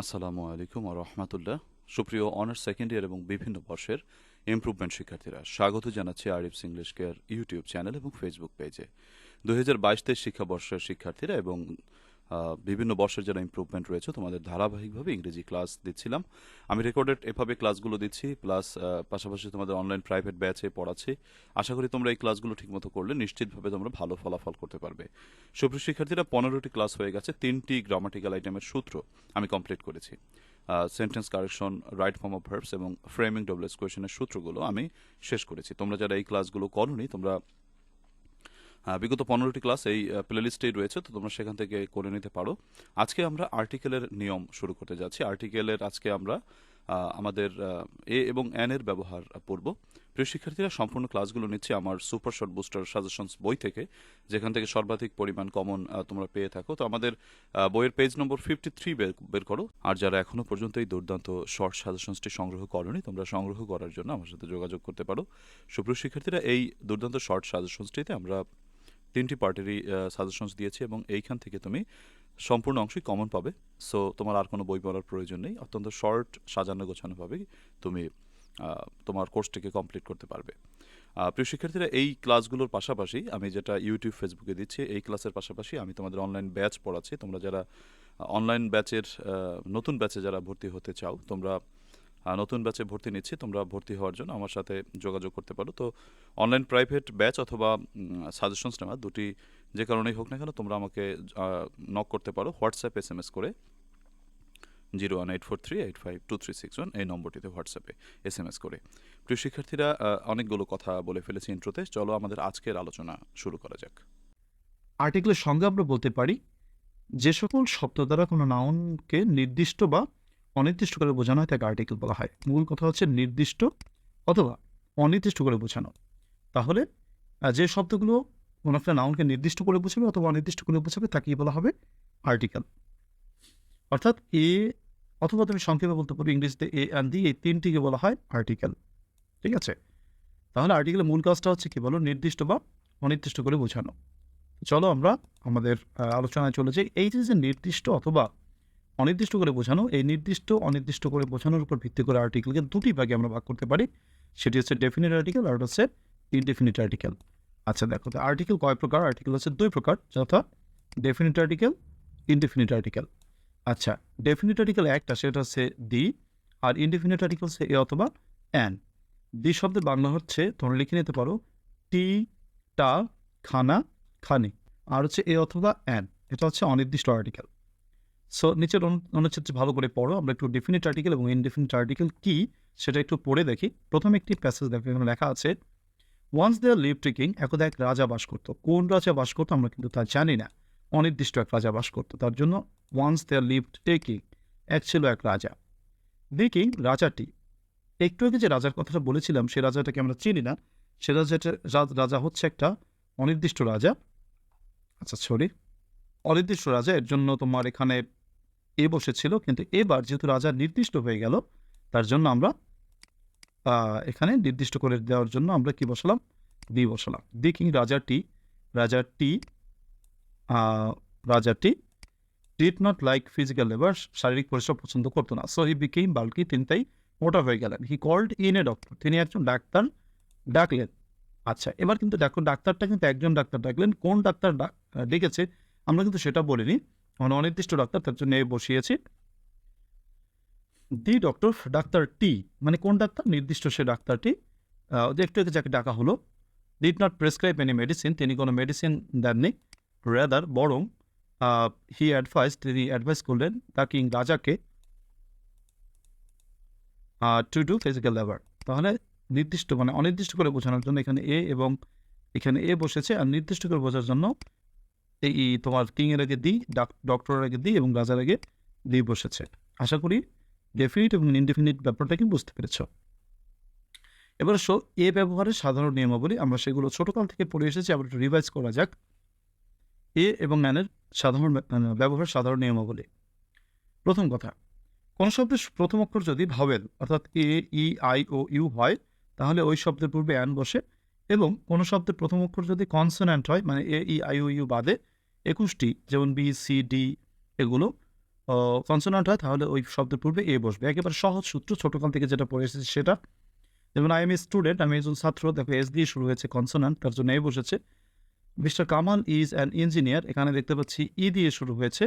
আসসালামু আলাইকুম আ রহমাতুল্লাহ। সুপ্রিয় অনার্স সেকেন্ড ইয়ার এবং বিভিন্ন বর্ষের ইম্প্রুভমেন্ট শিক্ষার্থীরা, স্বাগত জানাচ্ছি Arif's English care YouTube channel এবং ফেসবুক পেজে দু হাজার বাইশ তেইশ শিক্ষাবর্ষের শিক্ষার্থীরা এবং বিভিন্ন বর্ষের যারা ইমপ্রুভমেন্ট রয়েছে, তোমাদের ধারাবাহিকভাবে ইংরেজি ক্লাস দিচ্ছিলাম। আমি রেকর্ডেড এভাবে ক্লাসগুলো দিচ্ছি প্লাস পাশাপাশি তোমাদের অনলাইন প্রাইভেট ব্যাচে পড়াচ্ছি। আশা করি তোমরা এই ক্লাসগুলো ঠিকমতো করলে, নিশ্চিতভাবে তোমরা ভালো ফলাফল করতে পারবে। সুপ্রিয় শিক্ষার্থীরা, পনেরোটি ক্লাস হয়ে গেছে, তিনটি গ্রামাটিক্যাল আইটেমের সূত্র আমি কমপ্লিট করেছি। Sentence correction right form of verbs এবং ফ্রেমিং ডবলেস কোয়েশনের সূত্রগুলো আমি শেষ করেছি। তোমরা যারা এই ক্লাসগুলো করনি, তোমরা বিগত পনেরোটি ক্লাস এই প্লেলিস্টেই রয়েছে, তো তোমরা সেখান থেকে করে নিতে পারো। আজকে আমরা আর্টিকেলের নিয়ম শুরু করতে যাচ্ছি। আর্টিকেলের আজকে আমরা আমাদের এ এবং এন এর ব্যবহার পড়ব। প্রিয় শিক্ষার্থীরা, সম্পূর্ণ ক্লাসগুলো নিচ্ছে আমার সুপার শর্ট বুস্টার সাজেশনস বই থেকে, যেখান থেকে সর্বাধিক পরিমাণ কমন তোমরা পেয়ে থাকো। তো আমাদের বইয়ের পেজ নম্বর ফিফটি থ্রি বের করো। আর যারা এখনও পর্যন্ত এই দুর্দান্ত শর্ট সাজেশনসটি সংগ্রহ করনি, তোমরা সংগ্রহ করার জন্য আমার সাথে যোগাযোগ করতে পারো। সুপ্রিয় শিক্ষার্থীরা, এই দুর্দান্ত শর্ট সাজেশনসটিতে আমরা তিনটি পার্টিরই সাজেশনস দিয়েছি এবং এইখান থেকে তুমি সম্পূর্ণ অংশই কমন পাবে। সো তোমার আর কোনো বই পড়ার প্রয়োজন নেই। অত্যন্ত শর্ট সাজানো গোছানোভাবেই তুমি তোমার কোর্সটিকে কমপ্লিট করতে পারবে। প্রিয় শিক্ষার্থীরা, এই ক্লাসগুলোর পাশাপাশি আমি যেটা ইউটিউব ফেসবুকে দিচ্ছি, এই ক্লাসের পাশাপাশি আমি তোমাদের অনলাইন ব্যাচ পড়াচ্ছি। তোমরা যারা অনলাইন ব্যাচের নতুন ব্যাচে যারা ভর্তি হতে চাও, তোমরা নতুন ব্যাচে ভর্তি নিচ্ছি, তোমরা ভর্তি হওয়ার জন্য আমার সাথে যোগাযোগ করতে পারো। তো অনলাইন প্রাইভেট ব্যাচ অথবা সাজেশনস নেওয়া, দুটি যে কারণেই হোক না কেন, তোমরা আমাকে নক করতে পারো হোয়াটসঅ্যাপ এস এম এস করে। Zero one eight four three eight five two three six one, এই নম্বরটিতে হোয়াটসঅ্যাপে এস এম এস করে। প্রিয় শিক্ষার্থীরা অনেকগুলো কথা বলে ফেলেছি ইন্ট্রোতে চলো আমাদের আজকের আলোচনা শুরু করা যাক। আর্টিকেলের সঙ্গে আমরা বলতে পারি, যে সকল শব্দ দ্বারা কোনো নাউনকে নির্দিষ্ট বা অনির্দিষ্ট করে বোঝানো হয় তাকে আর্টিকেল বলা হয়। মূল কথা হচ্ছে নির্দিষ্ট অথবা অনির্দিষ্ট করে বোঝানো। তাহলে যে শব্দগুলো কোনো একটা নাউনকে নির্দিষ্ট করে বোঝাবে অথবা অনির্দিষ্ট করে বোঝাবে, তাকেই বলা হবে আর্টিকেল অর্থাৎ এ অথবা তুমি সংক্ষেপে বলতে পারো ইংরেজিতে এ অ্যান্ড দি এই তিনটিকে বলা হয় আর্টিকেল ঠিক আছে? তাহলে আর্টিকেলের মূল কাজটা হচ্ছে কি বলো? নির্দিষ্ট বা অনির্দিষ্ট করে বোঝানো। চলো আমরা আমাদের আলোচনায় চলে যাই। এই যে নির্দিষ্ট অথবা অনির্দিষ্ট করে বোঝানো, এই নির্দিষ্ট, অনির্দিষ্ট করে বোঝানোর উপর ভিত্তি করে আর্টিকেলকে দুটি ভাগে আমরা ভাগ করতে পারি। সেটি হচ্ছে ডেফিনিট আর্টিকেল আর হচ্ছে ইনডেফিনিট আর্টিকেল আচ্ছা দেখো, তো আর্টিকেল কয় প্রকার? আর্টিকেল হচ্ছে দুই প্রকার, যথা ডেফিনিট আর্টিকেল ইনডেফিনিট আর্টিকেল আচ্ছা ডেফিনিট আর্টিকেল একটা, সেটা হচ্ছে দি আর ইনডেফিনিট আর্টিকেল হচ্ছে এ অথবা অ্যান দি শব্দের বাংলা হচ্ছে, তোমরা লিখে নিতে পারো, টি, টা, খানা, খানি। আর হচ্ছে এ অথবা অ্যান এটা হচ্ছে অনির্দিষ্ট আর্টিকেল সো নিচের অনু- অনুচ্ছেদটি ভালো করে পড়ো। আমরা একটু ডেফিনিট আর্টিকেল এবং ইনডেফিনিট আর্টিকেল কি সেটা একটু পড়ে দেখি। প্রথমে একটি প্যাসেজ দেখো, এখানে লেখা আছে ওয়ান্স দেয়ার লিভ টেকিং একদা এক রাজা বাস করতো। কোন রাজা বাস করতো আমরা কিন্তু তা জানি না। অনির্দিষ্ট এক রাজা বাস করতো। তার জন্য ওয়ান্স দেয়ার লিভ টেকিং এক ছিল এক রাজা। দেখি রাজাটি। একটু আগে যে রাজার কথাটা বলেছিলাম, সে রাজাটাকে আমরা চিনি না। সে রাজাটা, রাজা হচ্ছে একটা অনির্দিষ্ট রাজা। আচ্ছা সরি অনির্দিষ্ট রাজা। এর জন্য তোমার এখানে এ বসেছিল, কিন্তু এবার যেহেতু রাজা নির্দিষ্ট হয়ে গেল, তার জন্য আমরা এখানে নির্দিষ্ট করে দেওয়ার জন্য আমরা কি বসালাম? দি বসালাম। দি কিং রাজাটি রাজাটি রাজাটি did not like physical labour শারীরিক পরিশ্রম পছন্দ করতো না। সো হি বিকেইম বাল্কি তিনি তাই মোটা হয়ে গেলেন। He called in a doctor তিনি একজন ডাক্তার ডাকলেন। আচ্ছা এবার কিন্তু ডাক্তারটা কিন্তু একজন ডাক্তার ডাকলেন। কোন ডাক্তার ডেকেছে? আমরা কিন্তু সেটা বলিনি। মানে অনির্দিষ্ট ডাক্তার তার জন্য বসিয়েছি। দি ডক্টর ডাক্তার টি মানে কোন ডাক্তার? নির্দিষ্ট সে ডাক্তারটি। যে একটু যাকে ডাকা হলো did not prescribe any medicine তিনি কোনো মেডিসিন দেননি। রেদার বরং হি অ্যাডভাইস তিনি অ্যাডভাইস করলেন দ্য কিং রাজাকে টু ডু ফিজিক্যাল লেবার তাহলে নির্দিষ্ট মানে অনির্দিষ্ট করে বোঝানোর জন্য এখানে এ এবং এখানে এ বসেছে। আর নির্দিষ্ট করে বোঝার জন্য এই তোমার কিংয়ের আগে দি ডক্টরের আগে দি এবং রাজার আগে দি বসেছে। আশা করি ডেফিনিট এবং ইনডেফিনিট ব্যাপারটাকে বুঝতে পেরেছ? এবার সো এ ব্যবহারের সাধারণ নিয়মাবলী, আমরা সেগুলো ছোটকাল থেকে পড়ে এসেছি, আবার একটু রিভাইজ করা যাক। এ এবং ম্যানের সাধারণ ব্য- মানে সাধারণ নিয়মাবলী। প্রথম কথা, কোন শব্দের প্রথম অক্ষর যদি ভাওয়েল, অর্থাৎ এ, ই, আই, ও, ইউ হয়, তাহলে ওই শব্দের পূর্বে অ্যান বসে এবং কোনো শব্দের প্রথম অক্ষর যদি কনসোন্যান্ট হয় মানে এ, ই, আই ইউ বাদে একুশটি, যেমন বি, সি, ডি এগুলো কনসোনান্ট হয়, তাহলে ওই শব্দের পূর্বে এ বসবে। একেবারে সহজ সূত্র, ছোটকাল থেকে যেটা পড়ে এসেছি সেটা। যেমন আই এম এ স্টুডেন্ট আমি একজন ছাত্র, দেখো এস দিয়ে শুরু হয়েছে কনসোনান্ট তার জন্য এ বসেছে। Mister Kamal is an engineer এখানে দেখতে পাচ্ছি ই দিয়ে শুরু হয়েছে,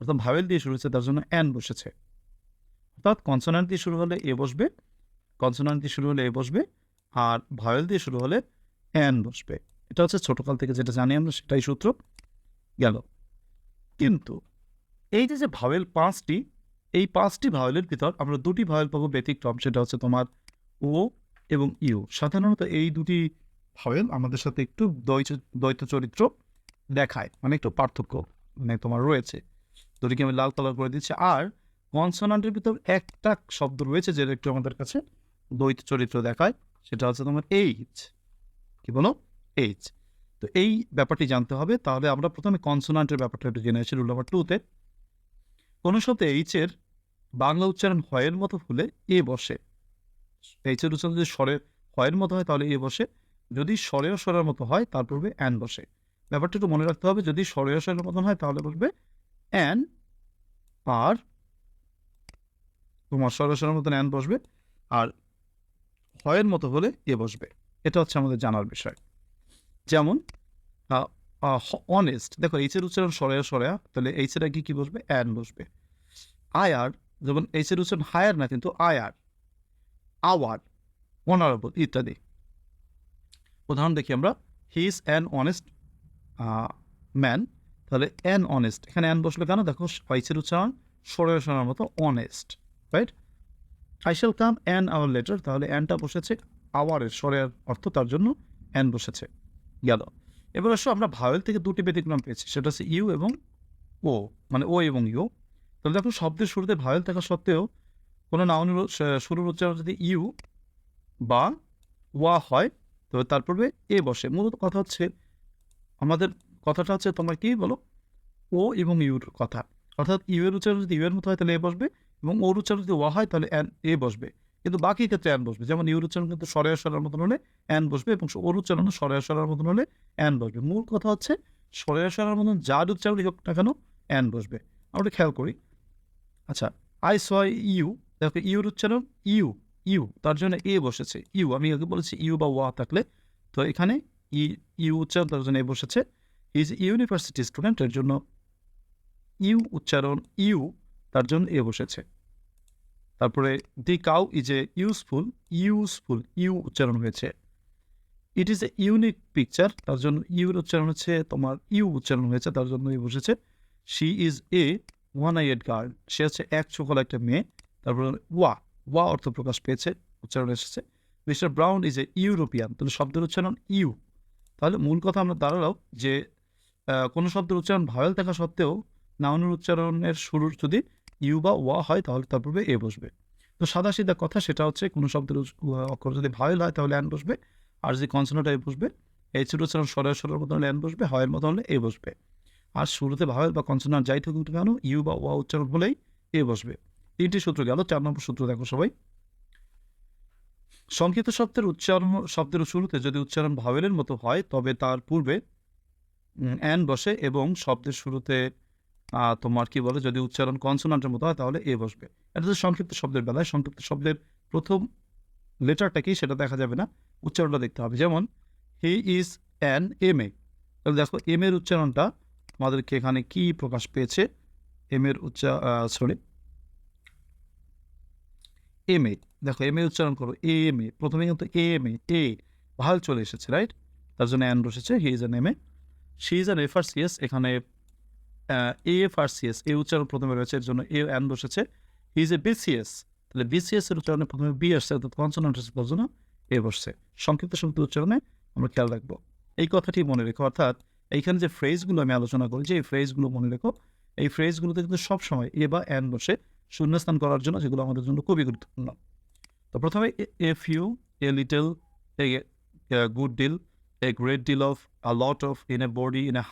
অর্থাৎ ভাওয়েল দিয়ে শুরু হয়েছে, তার জন্য অ্যান বসেছে। অর্থাৎ কনসোনান্ট দিয়ে শুরু হলে এ বসবে কনসোনান্ট দিয়ে শুরু হলে এ বসবে, আর ভাওয়েল দিয়ে শুরু হলে অ্যান বসবে। এটা হচ্ছে ছোটকাল থেকে যেটা জানি আমরা, সেটাই সূত্র গেল। কিন্তু এই যে যে ভাওয়েল পাঁচটি, এই পাঁচটি ভাওয়েলের ভিতর আমরা দুটি ভাওয়েল পাবো ব্যতিক্রম, সেটা হচ্ছে তোমার ও এবং ইউ। সাধারণত এই দুটি ভাওয়েল আমাদের সাথে একটু দ্বৈত দ্বৈত চরিত্র দেখায় মানে একটু পার্থক্য মানে তোমার রয়েছে। দুটিকে আমি লাল কালার করে দিচ্ছি। আর কনসোনান্টের ভিতর একটা শব্দ রয়েছে, যেটা একটু আমাদের কাছে দ্বৈত চরিত্র দেখায়, সেটা হচ্ছে তোমার এইচ। কি বলো? এইচ তো এই ব্যাপারটি জানতে হবে। তাহলে আমরা প্রথমে কনসোনান্টের ব্যাপারটা একটু জেনে আসি রুল নাম্বার টুতে কোনো শব্দে এইচের বাংলা উচ্চারণ হয়ের মতো হলে এ বসে। এইচের উচ্চারণ যদি স্বরের হয়ের মতো হয়, তাহলে এ বসে। যদি স্বরেও স্বরের মতো হয়, তার পূর্বে অ্যান বসে। ব্যাপারটা একটু মনে রাখতে হবে, যদি স্বরেও স্বরের মতন হয়, তাহলে বসবে অ্যান আর তোমার স্বরেও স্বরের মতন অ্যান বসবে, আর হয়ের মতো হলে এ বসবে। এটা হচ্ছে আমাদের জানার বিষয়। যেমন অনেস্ট দেখো এইচের উচ্চারণ সরেয়া সরেয়া তাহলে এইচের আগে কি বসবে? অ্যান বসবে। আয়ার যেমন এইচের উচ্চারণ হায়ার না, কিন্তু আয়ার আওয়ার অনারেবল ইত্যাদি। উদাহরণ দেখি আমরা। He is an honest man তাহলে অ্যান অনেস্ট এখানে অ্যান বসলে কেন? দেখো এইচের উচ্চারণ সরেয়া সরার মতো honest right I shall come an hour later তাহলে অ্যানটা বসেছে আওয়ারের স্বরের অর্থ তার জন্য অ্যান বসেছে। গেল। এবার আসো আমরা ভাওয়েল থেকে দুটি ব্যতিক্রম পেয়েছি, সেটা হচ্ছে ইউ এবং ও মানে ও এবং ইউ। তাহলে দেখো শব্দের শুরুতে ভাওয়েল থাকা সত্ত্বেও কোনো নাউনের শ- শুরুর উচ্চারণ যদি ইউ বা ওয়া হয়, তবে তার পূর্বে এ বসে। মূলত কথা হচ্ছে, আমাদের কথাটা হচ্ছে তোমরা কি বলো? ও এবং ইউর কথা। অর্থাৎ ইউ এর উচ্চারণ যদি ইউ এর মতো হয় তাহলে এ বসবে এবং ওর উচ্চারণ যদি ওয়া হয় তাহলে এ বসবে। কিন্তু বাকি ক্ষেত্রে অ্যান বসবে। যেমন ইউর উচ্চারণ কিন্তু সরেয়া সরার মতন হলে অ্যান বসবে এবং ওর উচ্চারণ সরেয়া সরার মতন হলে অ্যান বসবে। মূল কথা হচ্ছে সরেয়া সরার মতন যার উচ্চারণ হোক না কেন অ্যান বসবে। আমরা খেয়াল করি। আচ্ছা আই সয় ইউ দেখো ইউর উচ্চারণ ইউ ইউ তার জন্য এ বসেছে। ইউ আমি আগে বলেছি ইউ বা ওয়া থাকলে। তো এখানে ই ইউ উচ্চারণ, তার জন্য এ বসেছে। ইজ ইউনিভার্সিটি স্টুডেন্ট এর জন্য ইউ উচ্চারণ ইউ তার জন্য এ বসেছে। তারপরে the cow is a useful useful, U উচ্চারণ হয়েছে। It is a unique picture তার জন্য ইউর উচ্চারণ হচ্ছে, তোমার ইউ উচ্চারণ হয়েছে, তার জন্য ইউ বসেছে she is a one eyed girl সে হচ্ছে এক চোখল একটা মেয়ে, তারপরে ওয়া ওয়া অর্থ প্রকাশ পেয়েছে, উচ্চারণ এসেছে। Mister brown is a European, তাহলে শব্দের উচ্চারণ ইউ। তাহলে মূল কথা আমরা দাঁড়ালাম যে কোনো শব্দের উচ্চারণ ভাওয়েল থাকা সত্ত্বেও নাউনের উচ্চারণের শুরুর যদি ইউ বা ওয়া, হয়, তাহলে তার পূর্বে এ বসবে। তো সাদা সিধা কথা, সেটা হচ্ছে কোনো শব্দের অক্ষর যদি ভাওয়েল হয়, তাহলে অ্যান বসবে। আর যদি কনসোনাটা এ বসবে এই ছোট উচ্চারণ সরের সরের মতো হলে অ্যান বসবে, হয়ের মতো হলে এ বসবে। আর শুরুতে ভাওয়েল বা কনসোনার যাই থাকুক কেন ইউ বা ওয়া, উচ্চারণ হলেই এ বসবে। তিনটি সূত্র গেল, চার নম্বর সূত্র দেখো সবাই। সংক্ষিপ্ত শব্দের উচ্চারণ, শব্দের শুরুতে যদি উচ্চারণ ভাওয়েলের মতো হয়, তবে তার পূর্বে অ্যান বসে এবং শব্দের শুরুতে তোমার কি বলে, যদি উচ্চারণ কনসোনান্টের মতো হয়, তাহলে এ বসবে। এটা তো সংক্ষিপ্ত শব্দের বেলায়, সংক্ষিপ্ত শব্দের প্রথম লেটারটা কি, সেটা দেখা যাবে না, উচ্চারণটা দেখতে হবে। যেমন he is an M A তাহলে দেখো এম এর উচ্চারণটা আমাদেরকে এখানে কি প্রকাশ পেয়েছে? এম এর উচ্চা সরি এম এ দেখো এম এ উচ্চারণ করো এ এম এ প্রথমে কিন্তু এ এম এ এ ভালো চলে এসেছে রাইট তার জন্য অ্যান বসেছে he is an M A she is an F R C S এখানে এ এফ আর সিএস এ উচ্চারণ প্রথমে রয়েছে, এর জন্য এ অ্যান বসেছে। ইজ এ বিসিএস তাহলে বিসিএস এর উচ্চারণে প্রথমে বি আসছে, অর্থাৎ কনসোনান্ট আসছে জন্য এ বসছে। সংক্ষিপ্ত শব্দ উচ্চারণে আমরা খেয়াল রাখব। এই কথাটি মনে রেখো, অর্থাৎ এইখানে যে ফ্রেজগুলো আমি আলোচনা করি যে এই ফ্রেজগুলো মনে রেখো। এই ফ্রেজগুলোতে কিন্তু সবসময় এ বা অ্যান বসে শূন্যস্থান করার জন্য যেগুলো আমাদের জন্য খুবই গুরুত্বপূর্ণ। তো প্রথমে a few a little a good deal a great deal of a lot of in a body in a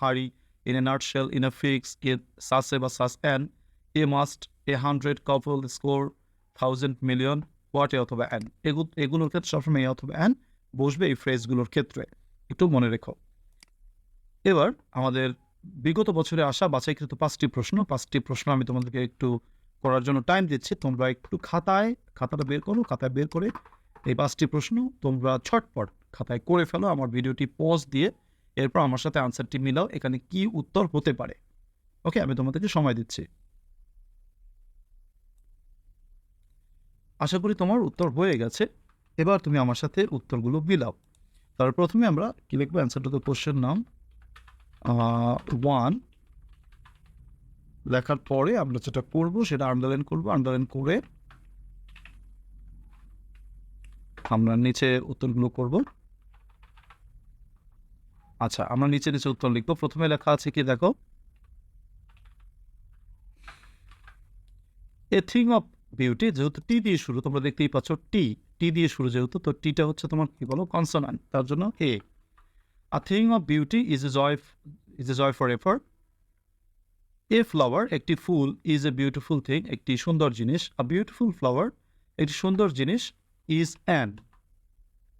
hurry in a nutshell in a fix in সাসে বা সাস an a must a hundred couple score thousand million what a অথবা এগুলো এগুলোর ক্ষেত্রে সবসময় এ অথবা an বসবে এই ফ্রেজগুলোর ক্ষেত্রে। একটু মনে রেখো। এবার আমাদের বিগত বছরে আসা বাছাইকৃত পাঁচটি প্রশ্ন। পাঁচটি প্রশ্ন আমি তোমাদেরকে একটু করার জন্য টাইম দিচ্ছি। তোমরা একটু খাতায়, খাতাটা বের করো, খাতায় বের করে এই পাঁচটি প্রশ্ন তোমরা ছটপট খাতায় করে ফেলো। আমার ভিডিওটি পজ দিয়ে এরপর আমার সাথে আনসারটি মিলাও, এখানে কি উত্তর হতে পারে। ওকে আমি তোমাদেরকে সময় দিচ্ছি। আশা করি তোমার উত্তর হয়ে গেছে। এবার তুমি আমার সাথে উত্তরগুলো মিলাও। তার প্রথমে আমরা কি লিখব? অ্যান্সার টু দ্য কোশ্চেন নাম ওয়ান লেখার পরে আমরা যেটা করব, সেটা আন্ডারলাইন করব। আন্ডারলাইন করে আমরা নিচে উত্তরগুলো করব। আচ্ছা আমরা নিচে নিচে উত্তর লিখব। প্রথমে লেখা আছে কি দেখো? এ থিং অফ বিউটি যেহেতু টি দিয়ে শুরু, তোমরা দেখতেই পাচ্ছ টি টি দিয়ে শুরু যেহেতু, তো টিটা হচ্ছে তোমার কি বলো? কনসোনান্ট তার জন্য a a thing of beauty is a joy is a joy for ever a flower একটি ফুল ইজ এ বিউটিফুল থিং একটি সুন্দর জিনিস। আ বিউটিফুল ফ্লাওয়ার একটি সুন্দর জিনিস ইজ অ্যান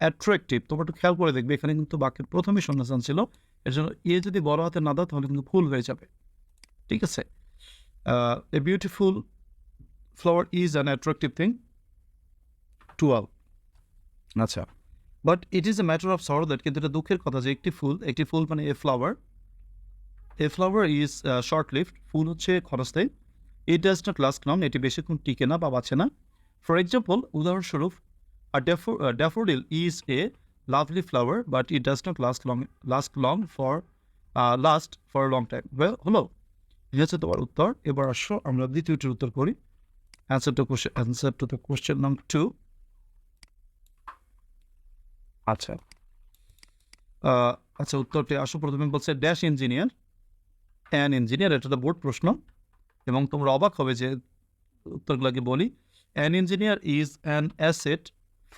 অ্যাট্রাকটিভ তোমরা একটু খেয়াল করে দেখবে, এখানে কিন্তু বাক্যের প্রথমেই সন্ন্যাসান ছিল। এর জন্য এ যদি বড় হাতে না দাও, তাহলে কিন্তু ফুল হয়ে যাবে। ঠিক আছে? A beautiful flower is an attractive thing twelve আচ্ছা but it is a matter of sorrow that কিন্তু এটা দুঃখের কথা যে একটি ফুল একটি ফুল মানে a flower a flower is short lived ফুল হচ্ছে ক্ষণস্থায়ী। It does not last long এটি বেশিক্ষণ টিকে না বা বাঁচে না। ফর এক্সাম্পল উদাহরণস্বরূপ a daffo- daffodil is a lovely flower but it does not last long last long for uh, last for a long time. Well হলো এই হচ্ছে তোমার উত্তর। এবার আসো আমরা দ্বিতীয়টির উত্তর করি। Answer to question answer to the question number two আচ্ছা। আচ্ছা উত্তরটি আসো। প্রথমে বলছে ড্যাশ ইঞ্জিনিয়ার অ্যান ইঞ্জিনিয়ার এটা তো বোর্ড প্রশ্ন। এবং তোমরা অবাক হবে যে উত্তরগুলোকে বলি। An engineer is an asset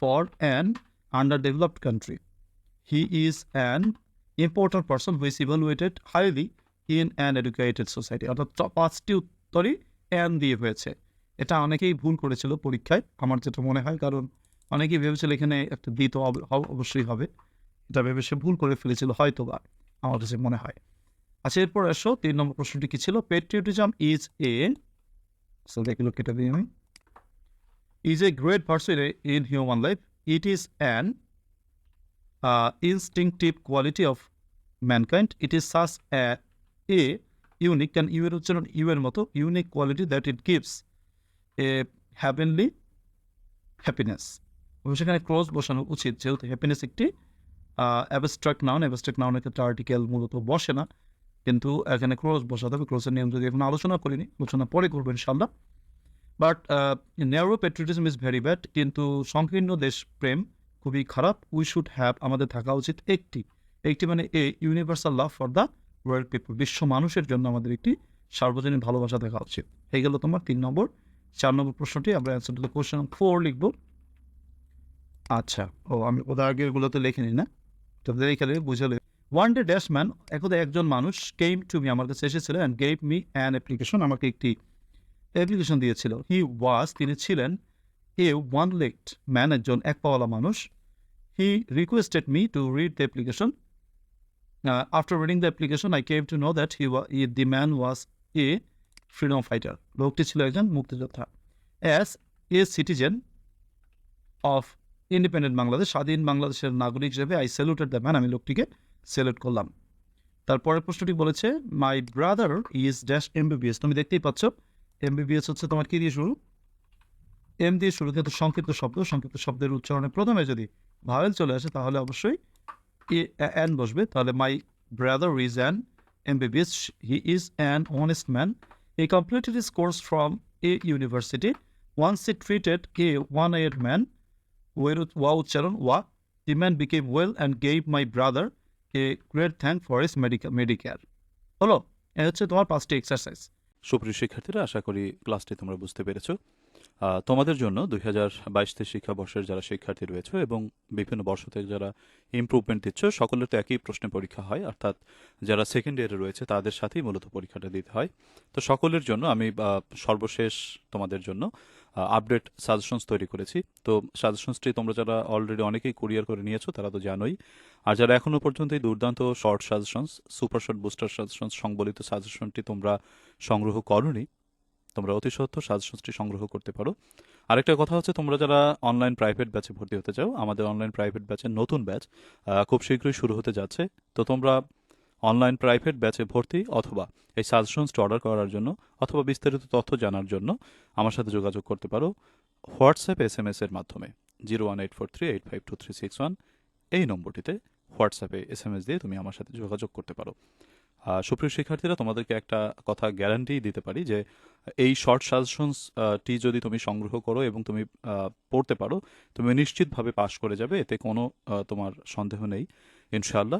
for an underdeveloped country. He is an important person who is evaluated highly in an educated society. অর্থাৎ পাঁচটি উত্তরই অ্যান দিয়ে হয়েছে। এটা অনেকেই ভুল করেছিল পরীক্ষায়, আমার যেটা মনে হয়, কারণ অনেকেই ভেবেছিল এখানে একটা দিত অব- অব- অবশ্যই হবে। এটা ভেবে সে ভুল করে ফেলেছিল হয়তো বা আমার কাছে মনে হয়। আচ্ছা এরপর আসো, তিন নম্বর প্রশ্নটি কি ছিল? পেট্রিয়টিজম ইজ এ দেখল কেটে দিই আমি। Is a great pursuit in human life. It is an uh, instinctive quality of mankind. It is such a, a unique and U এর উচ্চারণ ইউ এর মতো unique quality that it gives a heavenly happiness সেখানে close বসানো উচিত যেহেতু happiness একটি abstract noun abstract নাউনের ক্ষেত্রে আর্টিকেল মূলত বসে না কিন্তু এখানে ক্লোজ বসাতে হবে ক্লোজের নিয়ম যদি এখন আলোচনা করিনি আলোচনা পরে করব ইনশাল্লাহ but narrow patriotism is very bad কিন্তু সংকীর্ণ দেশপ্রেম খুবই খারাপ। উই শুড হ্যাভ আমাদের থাকা উচিত একটি। একটি মানে a universal love for the world people বিশ্ব মানুষের জন্য আমাদের একটি সার্বজনীন ভালোবাসা থাকা উচিত। হয়ে গেল তোমার তিন নম্বর। চার নম্বর প্রশ্নটি আমরা অ্যান্সার টু দ্য ফোর লিখব। আচ্ছা ও, আমি ওদের আগেরগুলোতে লেখিনি না। তোদের এখানে বুঝালে ওয়ান ডে ড্যাশ ম্যান একদা একজন মানুষ কেম টু মি আমার কাছে এসেছিলেন and gave me an application আমাকে একটি অ্যাপ্লিকেশন দিয়েছিল। হি ওয়াজ তিনি ছিলেন এ ওয়ান লেগড ম্যান একজন এক পাওয়ালা মানুষ he requested me to read the application after reading the application I came to know that he the man was a freedom fighter লোকটি ছিল একজন মুক্তিযোদ্ধা। As a citizen of independent Bangladesh স্বাধীন বাংলাদেশের নাগরিক হিসেবে আই স্যালুটেড দ্য ম্যান আমি লোকটিকে স্যালুট করলাম। তারপরের প্রশ্নটি বলেছে my brother is dash MBBS তুমি দেখতেই পাচ্ছ এমবিবিএস হচ্ছে তোমার কি দিয়ে শুরু? এম দিয়ে শুরু কিন্তু সংক্ষিপ্ত শব্দ, সংক্ষিপ্ত শব্দের উচ্চারণে প্রথমে যদি ভাওয়েল চলে আসে, তাহলে অবশ্যই এ অ্যান বসবে। তাহলে my brother is an MBBS he is an honest man he completed his course from a university once he treated a ওয়ানের ম্যান ওয়ের ওয়া উচ্চারণ ওয়া the man became well and gave my brother a great thank for his medical medicare হলো, এ হচ্ছে তোমার পাঁচটি exercise সুপ্রিয় শিক্ষার্থীরা, আশা করি ক্লাসটি তোমরা বুঝতে পেরেছ। তোমাদের জন্য দুই হাজার বাইশতে শিক্ষাবর্ষের যারা শিক্ষার্থী রয়েছে এবং বিভিন্ন বর্ষ থেকে যারা ইম্প্রুভমেন্ট দিচ্ছ সকলের তো একই প্রশ্নে পরীক্ষা হয়, অর্থাৎ যারা সেকেন্ড ইয়ারে রয়েছে, তাদের সাথেই মূলত পরীক্ষাটা দিতে হয়। তো সকলের জন্য আমি সর্বশেষ তোমাদের জন্য আপডেট সাজেশনস তৈরি করেছি। তো সাজেশনসটি তোমরা যারা অলরেডি অনেকেই কুরিয়ার করে নিয়েছো, তারা তো জানোই। আর যারা এখনও পর্যন্ত এই দুর্দান্ত short suggestions super short booster suggestions সংবলিত সাজেশনটি তোমরা সংগ্রহ করনি, তোমরা অতি সত্ত্বর সাজেশনসটি সংগ্রহ করতে পারো। আরেকটা কথা হচ্ছে, তোমরা যারা অনলাইন প্রাইভেট ব্যাচে ভর্তি হতে চাও, আমাদের অনলাইন প্রাইভেট ব্যাচের নতুন ব্যাচ খুব শীঘ্রই শুরু হতে যাচ্ছে। তো তোমরা অনলাইন প্রাইভেট ব্যাচে ভর্তি অথবা এই সাজেশনসটি অর্ডার করার জন্য অথবা বিস্তারিত তথ্য জানার জন্য আমার সাথে যোগাযোগ করতে পারো হোয়াটসঅ্যাপ এস এম এস এর মাধ্যমে zero one eight four three eight five two three six one. এই নম্বরটিতে হোয়াটসঅ্যাপে এস এম এস দিয়ে তুমি আমার সাথে যোগাযোগ করতে পারো। সুপ্রিয় শিক্ষার্থীরা, তোমাদেরকে একটা কথা গ্যারান্টি দিতে পারি যে এই শর্ট সাজেশনস টি যদি তুমি সংগ্রহ করো এবং তুমি পড়তে পারো, তুমি নিশ্চিতভাবে পাশ করে যাবে, এতে কোনো তোমার সন্দেহ নেই। ইনশাআল্লাহ।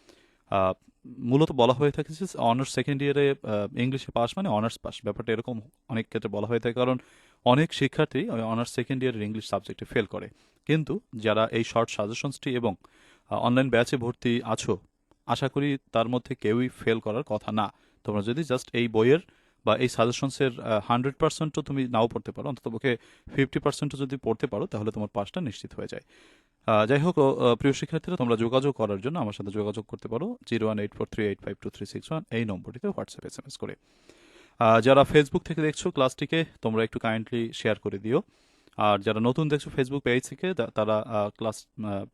মূলত বলা হয়ে থাকে যে অনার্স সেকেন্ড ইয়ারে ইংলিশে পাস মানে অনার্স পাস ব্যাপারটা এরকম অনেক ক্ষেত্রে বলা হয়ে থাকে কারণ অনেক শিক্ষার্থী ওই অনার্স সেকেন্ড ইয়ারের ইংলিশ সাবজেক্টে ফেল করে। কিন্তু যারা এই শর্ট সাজেশনসটি এবং অনলাইন ব্যাচে ভর্তি আছো, আশা করি তার মধ্যে কেউই ফেল করার কথা না। তোমরা যদি জাস্ট এই বইয়ের বা এই সাজেশনসের হান্ড্রেড পার্সেন্টও তুমি নাও পড়তে পারো অন্তত পক্ষে ফিফটি পার্সেন্টও যদি পড়তে পারো, তাহলে তোমার পাসটা নিশ্চিত হয়ে যায়। যাই হোক প্রিয় শিক্ষার্থীরা, তোমরা যোগাযোগ করার জন্য আমার সাথে যোগাযোগ করতে পারো zero one eight four three eight five two three six one, এই নম্বরটিতে হোয়াটসঅ্যাপ এস এম এস করে। যারা ফেসবুক থেকে দেখছ ক্লাসটিকে, তোমরা একটু কাইন্ডলি শেয়ার করে দিও। আর যারা নতুন দেখছ ফেসবুক পেজ থেকে তারা ক্লাস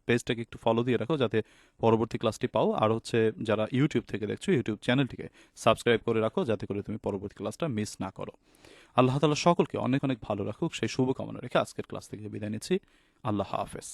পেজটাকে একটু ফলো দিয়ে রাখো, যাতে পরবর্তী ক্লাসটি পাও। আর হচ্ছে, যারা ইউটিউব থেকে দেখছ ইউটিউব চ্যানেলটিকে সাবস্ক্রাইব করে রাখো, যাতে করে তুমি পরবর্তী ক্লাসটা মিস না করো। আল্লাহ তালা সকলকে অনেক অনেক ভালো রাখুক। সেই শুভকামনা রেখে আজকের ক্লাস থেকে বিদায় নিচ্ছি। আল্লাহ হাফেজ।